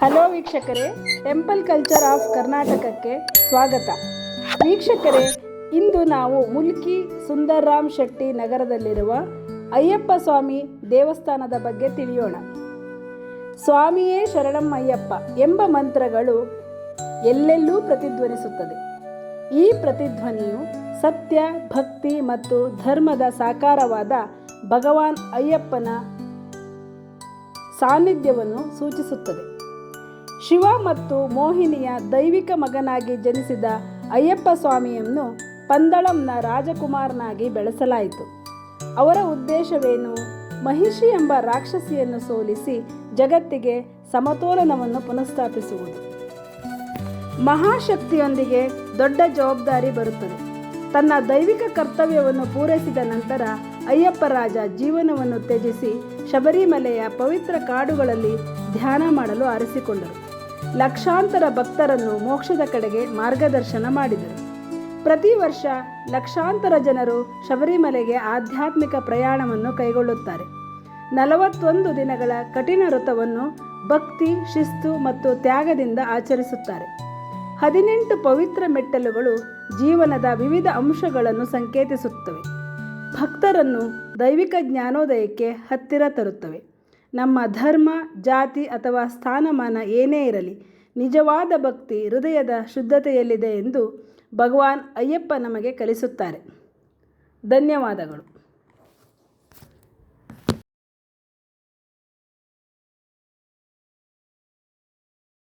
Hello ವೀಕ್ಷಕರೇ, temple culture of ಕರ್ನಾಟಕಕ್ಕೆ ಸ್ವಾಗತ. ವೀಕ್ಷಕರೇ, ಇಂದು ನಾವು ಮುಲ್ಕಿ ಸುಂದರ್ರಾಮ್ ಶೆಟ್ಟಿ ನಗರದಲ್ಲಿರುವ ಅಯ್ಯಪ್ಪ ಸ್ವಾಮಿ ದೇವಸ್ಥಾನದ ಬಗ್ಗೆ ತಿಳಿಯೋಣ. ಸ್ವಾಮಿಯೇ ಶರಣಂ ಅಯ್ಯಪ್ಪ ಎಂಬ ಮಂತ್ರಗಳು ಎಲ್ಲೆಲ್ಲೂ ಪ್ರತಿಧ್ವನಿಸುತ್ತದೆ. ಈ ಪ್ರತಿಧ್ವನಿಯು ಸತ್ಯ, ಭಕ್ತಿ ಮತ್ತು ಧರ್ಮದ ಸಾಕಾರವಾದ ಭಗವಾನ್ ಅಯ್ಯಪ್ಪನ ಸಾನ್ನಿಧ್ಯವನ್ನು ಸೂಚಿಸುತ್ತದೆ. ಶಿವ ಮತ್ತು ಮೋಹಿನಿಯ ದೈವಿಕ ಮಗನಾಗಿ ಜನಿಸಿದ ಅಯ್ಯಪ್ಪ ಸ್ವಾಮಿಯನ್ನು ಪಂದಳಂನ ರಾಜಕುಮಾರನಾಗಿ ಬೆಳೆಸಲಾಯಿತು. ಅವರ ಉದ್ದೇಶವೇನು? ಮಹಿಷಿ ಎಂಬ ರಾಕ್ಷಸಿಯನ್ನು ಸೋಲಿಸಿ ಜಗತ್ತಿಗೆ ಸಮತೋಲನವನ್ನು ಪುನಃಸ್ಥಾಪಿಸುವುದು. ಮಹಾಶಕ್ತಿಯೊಂದಿಗೆ ದೊಡ್ಡ ಜವಾಬ್ದಾರಿ ಬರುತ್ತದೆ. ತನ್ನ ದೈವಿಕ ಕರ್ತವ್ಯವನ್ನು ಪೂರೈಸಿದ ನಂತರ ಅಯ್ಯಪ್ಪ ರಾಜ ಜೀವನವನ್ನು ತ್ಯಜಿಸಿ ಶಬರಿಮಲೆಯ ಪವಿತ್ರ ಕಾಡುಗಳಲ್ಲಿ ಧ್ಯಾನ ಮಾಡಲು ಆರಿಸಿಕೊಂಡರು. ಲಕ್ಷಾಂತರ ಭಕ್ತರನ್ನು ಮೋಕ್ಷದ ಕಡೆಗೆ ಮಾರ್ಗದರ್ಶನ ಮಾಡಿದರು. ಪ್ರತಿ ವರ್ಷ ಲಕ್ಷಾಂತರ ಜನರು ಶಬರಿಮಲೆಗೆ ಆಧ್ಯಾತ್ಮಿಕ ಪ್ರಯಾಣವನ್ನು ಕೈಗೊಳ್ಳುತ್ತಾರೆ. ನಲವತ್ತೊಂದು ದಿನಗಳ ಕಠಿಣ ವೃತವನ್ನು ಭಕ್ತಿ, ಶಿಸ್ತು ಮತ್ತು ತ್ಯಾಗದಿಂದ ಆಚರಿಸುತ್ತಾರೆ. ಹದಿನೆಂಟು ಪವಿತ್ರ ಮೆಟ್ಟಲುಗಳು ಜೀವನದ ವಿವಿಧ ಅಂಶಗಳನ್ನು ಸಂಕೇತಿಸುತ್ತವೆ. ಭಕ್ತರನ್ನು ದೈವಿಕ ಜ್ಞಾನೋದಯಕ್ಕೆ ಹತ್ತಿರ ತರುತ್ತವೆ. ನಮ್ಮ ಧರ್ಮ, ಜಾತಿ ಅಥವಾ ಸ್ಥಾನಮಾನ ಏನೇ ಇರಲಿ, ನಿಜವಾದ ಭಕ್ತಿ ಹೃದಯದ ಶುದ್ಧತೆಯಲ್ಲಿದೆ ಎಂದು ಭಗವಾನ್ ಅಯ್ಯಪ್ಪ ನಮಗೆ ಕಲಿಸುತ್ತಾರೆ. ಧನ್ಯವಾದಗಳು.